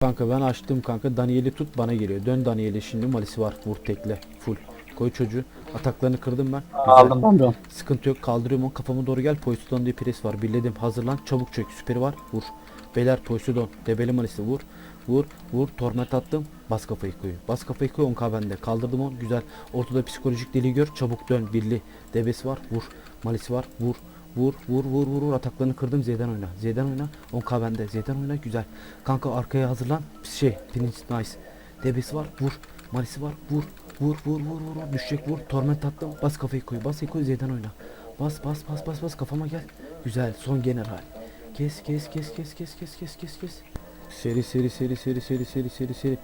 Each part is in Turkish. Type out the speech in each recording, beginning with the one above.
Kanka ben açtım kanka. Daniel'i tut bana geliyor. Dön Daniel'i şimdi malisi var. Vur tekle. Full. Koy çocuğu. Ataklarını kırdım ben. Güzel. Aldım ben de. Sıkıntı yok. Kaldırıyorum onu. Kafama doğru gel. Poisodon diye pres var. Birledim. Hazırlan. Çabuk çök. Süperi var. Vur. Beyler Poisodon. Debeli malisi vur. Vur. Vur. Torment attım. Bas kafayı koy. Bas kafayı koy. 10k bende. Kaldırdım onu. Güzel. Ortada psikolojik deli gör. Çabuk dön. Birli. Debesi var. Vur. Malisi var. Vur. Vur vur vur vur vur ataklarını kırdım Z'den oyna. Z'den oyna. 10k bende. Z'den oyna güzel. Kanka arkaya hazırlan. Şey finish nice. Debesi var. Vur. Malisi var. Vur. Vur vur vur vur. Düşecek vur. Torment attım. Bas kafayı koy. Bas koy Z'den oyna. Bas bas bas bas bas kafama gel. Güzel. Son general. Kes kes kes kes kes kes kes kes kes. Seri seri seri seri seri seri seri seri.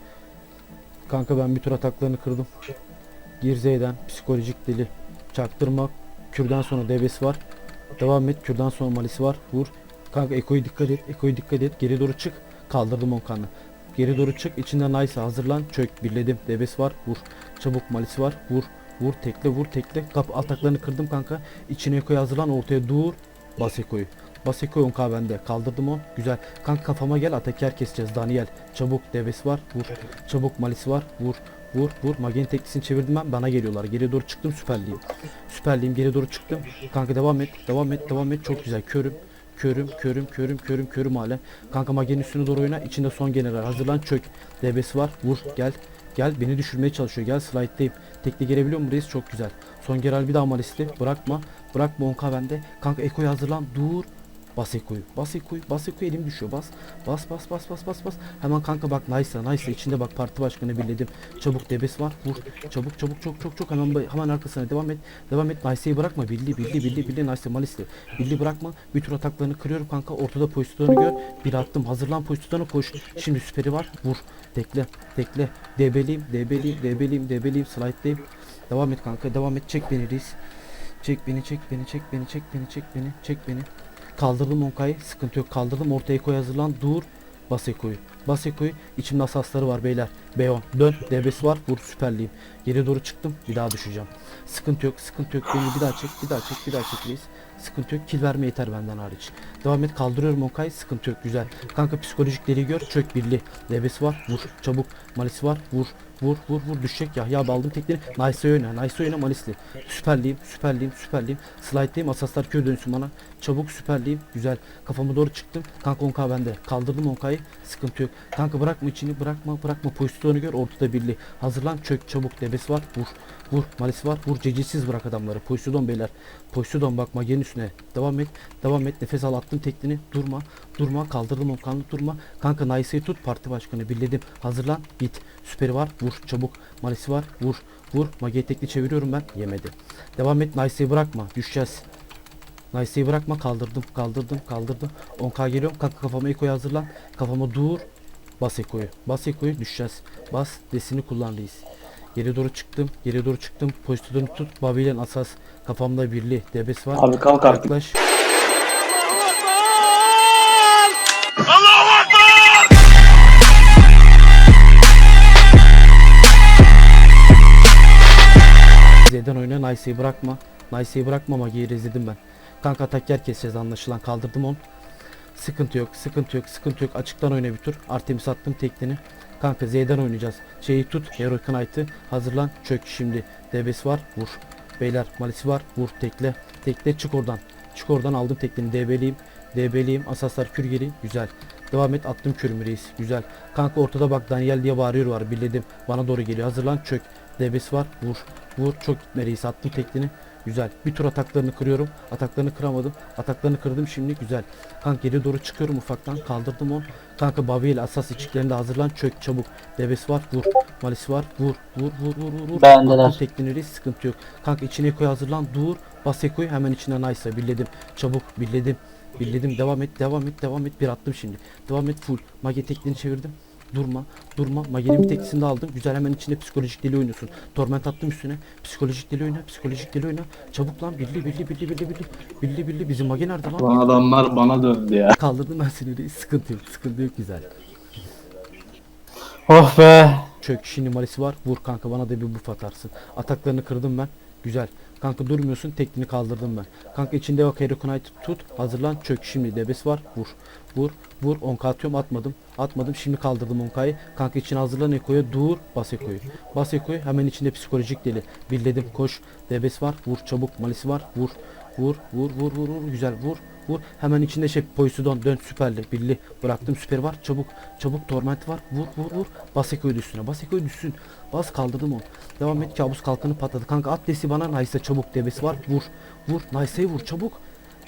Kanka ben bir tur ataklarını kırdım. Gir Z'den. Psikolojik deli. Çaktırma. Kürden sonra debesi var. Devam et. Kürdan sonra malisi var. Vur. Kanka Eko'yu dikkat et. Eko'yu dikkat et. Geri doğru çık. Kaldırdım Onkan'ı. Geri doğru çık. İçinden nice hazırlan. Çök. Birledim. Debes var. Vur. Çabuk malisi var. Vur. Vur tekle vur tekle. Kap ataklarını kırdım kanka. İçine Eko'yu hazırlan. Ortaya dur. Bas Eko'yu. Bas Eko'yu 10k bende. Kaldırdım o. Güzel. Kanka kafama gel. Ataker keseceğiz. Daniel. Çabuk. Debes var. Vur. Çabuk malisi var. Vur. Vur vur. Magen teklisini çevirdim ben. Bana geliyorlar. Geri doğru çıktım. Süperliyim. Süperliyim. Geri doğru çıktım. Kanka devam et. Devam et. Devam et. Çok güzel. Körüm. Körüm, körüm, körüm, körüm, körüm hala. Kanka magenin üstüne doğru oyna. İçinde son general. Hazırlan çök. DB'si var. Vur. Gel. Gel. Beni düşürmeye çalışıyor. Gel slide'dayım. Tekli gelebiliyor mu reis? Çok güzel. Son general bir daha malisti. Bırakma. Bırakma 10k bende. Kanka Eko'yu hazırlan. Dur. Bas Eko'yu. Bas Eko'yu. Bas Eko'yu elim düşüyor. Bas. Bas bas bas bas bas bas. Hemen kanka bak Nice'a Nice'a içinde bak parti başkanı birledim. Çabuk debes var. Vur. Çabuk çabuk çok çok çok hemen hemen arkasına devam et. Devam et. Nice'yi bırakma. Bildi bildi bildi bildi Nice'ı Malis'li. Bildi bırakma. Tur ataklarını kırıyorum kanka. Ortada pozisyonu gör. Bir attım. Hazırlan pozisyonu koş. Şimdi süperi var. Vur. Tekle. Tekle. Debeliyim. Debeliyim. Debeliyim. Debeliyim. Slide'dayım. Devam et kanka. Devam et. Çek beni reis. Çek beni çek beni çek beni çek beni çek beni çek beni. Kaldırdım Onkay'ı. Sıkıntı yok. Kaldırdım. Ortaya koy hazırlan. Dur. Bas Eko'yu. Bas Eko'yu. İçimde asasları var beyler. B10. Dön. DB'si var. Vur süperliyim. Geri doğru çıktım. Bir daha düşeceğim. Sıkıntı yok. Sıkıntı yok. Beni bir daha çek. Bir daha çek. Bir daha çek reis. Sıkıntı yok. Kill verme yeter benden hariç. Devam et. Kaldırıyorum Onkay. Sıkıntı yok. Güzel. Kanka psikolojik deli gör. Çök birli. DB'si var. Vur. Çabuk. Malisi var. Vur. Vur vur vur düşecek ya. Ya aldım tekleri. Nice oyna. Nice oyna Malisli. Süperliyim. Süperliyim. Süperliyim. Slide'dayım. Asaslar kör dönsün bana. Çabuk süperliyim. Güzel. Kafama doğru çıktım. Kanka 10k bende. Kaldırdım 10k'yı. Sıkıntı yok. Kanka bırakma içini. Bırakma. Bırakma. Pozisyonu gör. Ortada birli. Hazırlan. Çök. Çabuk. Debes var. Vur. Vur. Malisi var. Vur. Cecisiz bırak adamları. Pozisyon beyler. Pozisyon bak magenin üstüne. Devam et. Devam et. Nefes al attım teklini. Durma. Durma. Kaldırdım 10k'nı. Durma. Kanka Nice'yi tut. Parti başkanı. Birledim. Hazırlan. Git. Süperi var. Vur. Çabuk. Malisi var. Vur. Vur. Mage tekli çeviriyorum ben. Yemedi. Devam et. Nice'yi bırakma. Düşeceğiz. Nice'yi bırakma. Kaldırdım. Kaldırdım. Kaldırdım. 10k geliyorum. Kanka kafama Eko'yu hazırlan. Kafama dur. Bas Eko'yu. Bas Eko'yu. Düşeceğiz. Bas. Desini kullan reis. Geri doğru çıktım. Geri doğru çıktım. Pozisyonu tut. Babil'in asas. Kafamda birli. Debes var. Abi kalk artık. Yaklaş. Nice'yi bırakma. Nice'yi bırakma Magi'yi rezledim ben. Kanka atak yer keseceğiz anlaşılan kaldırdım on. Sıkıntı yok sıkıntı yok sıkıntı yok açıktan oyna bir tur. Artemis attım teklini. Kanka Z'den oynayacağız. Şeyi tut Hero Knight'ı hazırlan çök şimdi. DB'si var vur. Beyler malisi var vur tekle. Tekle çık oradan. Çık oradan aldım teklini DB'liyim. DB'liyim asaslar kür geri güzel. Devam et attım kürümü reis güzel. Kanka ortada bak Daniel diye bağırıyor var bildim. Bana doğru geliyor hazırlan çök. DB'si var vur. Vur çok gitme reis attım teklini. Güzel. Bir tur ataklarını kırıyorum. Ataklarını kıramadım. Ataklarını kırdım şimdi güzel. Kanka geri doğru çıkıyorum ufaktan. Kaldırdım onu. Kanka Babi ile asas içiklerinde hazırlan. Çök çabuk. Debes var. Vur. Malisi var. Vur. Vur vur vur vur. vur. Tekniğini reis, sıkıntı yok. Kanka içine koy hazırlan. Dur. Bas ekoyu hemen içine nice'a birledim. Çabuk birledim. Birledim. Devam et. Devam et. Devam et. Bir attım şimdi. Devam et full. Mage tekniğini çevirdim. Durma, durma. Magenin bir teklisini de aldım. Güzel hemen içinde psikolojik deli oynuyorsun. Torment attım üstüne. Psikolojik deli oyna, psikolojik deli oyna. Çabuk lan birli birli birli birli birli. Birli birli bizim mage nerede lan? Lan adamlar bana döndü ya. Kaldırdım ben seni reis. Sıkıntı yok, sıkıntı yok güzel. Oh be. Çök şimdi malisi var. Vur kanka bana da bir buff atarsın. Ataklarını kırdım ben. Güzel. Kanka durmuyorsun. Tekniğini kaldırdım ben. Kanka içinde bak Harry Knight tut. Hazırlan. Çök. Şimdi debes var. Vur. Vur. Vur. 10k atıyorum. Atmadım. Atmadım. Şimdi kaldırdım 10k'yı. Kanka içine hazırlan Eko'ya. Dur. Bas Eko'yu. Bas Eko'yu. Hemen içinde psikolojik deli. Billedim. Koş. Debes var. Vur. Çabuk. Malisi var. Vur. Vur. Vur. Vur. Vur. Vur. Güzel. Vur. Vur. Hemen içinde şey Poisudon dön süperli. Birli. Bıraktım süper var. Çabuk. Çabuk torment var. Vur. Vur. Vur. Bas Eko'yu üstüne. Bas Eko'yu düşsün. Bas kaldırdım onu. Devam et. Kabus kalkanı patladı. Kanka at desi bana. Nice'a çabuk. Debesi var. Vur. Vur. Nice'a'yı vur. Çabuk.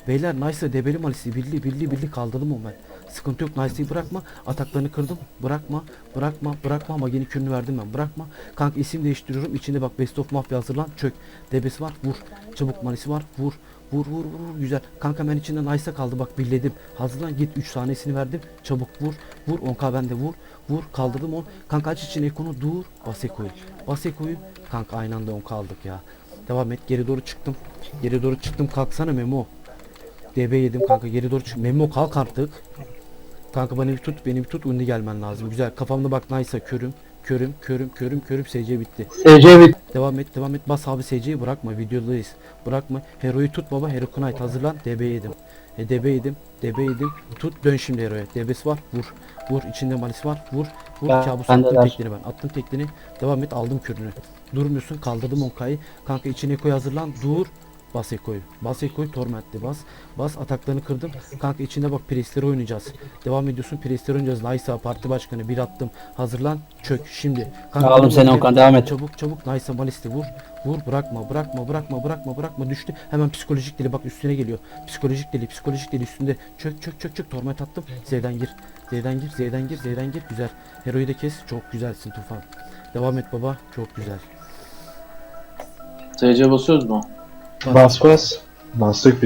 Beyler Nice'a debeli malisi. Birli. Birli. Birli kaldırdım onu ben. Sıkıntı yok. Nice'yi bırakma. Ataklarını kırdım. Bırakma. Bırakma. Bırakma. Ama yeni kürünü verdim ben. Bırakma. Kanka isim değiştiriyorum. İçinde bak Best of Mafya hazırlan. Çök. Debesi var. Vur. Çabuk malisi var. Vur. Vur vur vur güzel. Kanka ben içinde Nice'a kaldı bak billedim. Hazırlan git 3 saniyesini verdim. Çabuk vur. Vur 10k bende vur. Vur kaldırdım on. Kanka aç için Eko'nu dur. Bas Eko'yu. Bas Eko'yu. Kanka aynı anda 10 kaldık ya. Devam et geri doğru çıktım. Geri doğru çıktım kalksana Memo. DB yedim kanka geri doğru çık. Memo kalk artık. Kanka beni bir tut beni bir tut önde gelmen lazım. Güzel kafamda bak Nice'a körüm. Körüm körüm körüm körüm SC bitti. SC bit. Devam et devam et. Bas abi SC'yi bırakma videodayız. Bırakma. Hero'yu tut baba Hero Knight hazırlan. DB yedim. E, DB yedim DB yedim. Tut dön şimdi Hero'ya. DB'si var vur. Vur içinde malis var vur. Vur Ben- kabus ben attım tekniğini ben attım tekniğini devam et aldım kürünü. Durmuyorsun kaldırdım Onkay'ı. Kanka içine Eko'yu hazırlan. Dur Bas Eko'yu. Bas Eko'yu tormentli bas. Bas ataklarını kırdım. Kanka içinde bak Priestleri oynayacağız. Devam ediyorsun Priestleri oynayacağız. Lysa parti başkanı bir attım. Hazırlan çök şimdi. Kanka Aldım seni Okan devam et. Çabuk çabuk Nice'a Malis'te vur. Vur bırakma bırakma bırakma bırakma bırakma düştü. Hemen psikolojik dili bak üstüne geliyor. Psikolojik dili psikolojik dili üstünde. Çök çök çök çök torment attım. Z'den gir. Z'den gir Z'den gir Z'den gir. Güzel. Hero'yu da kes. Çok güzelsin Tufan. Devam et baba. Çok güzel. SC basıyoruz mu? Bas bas. Bastık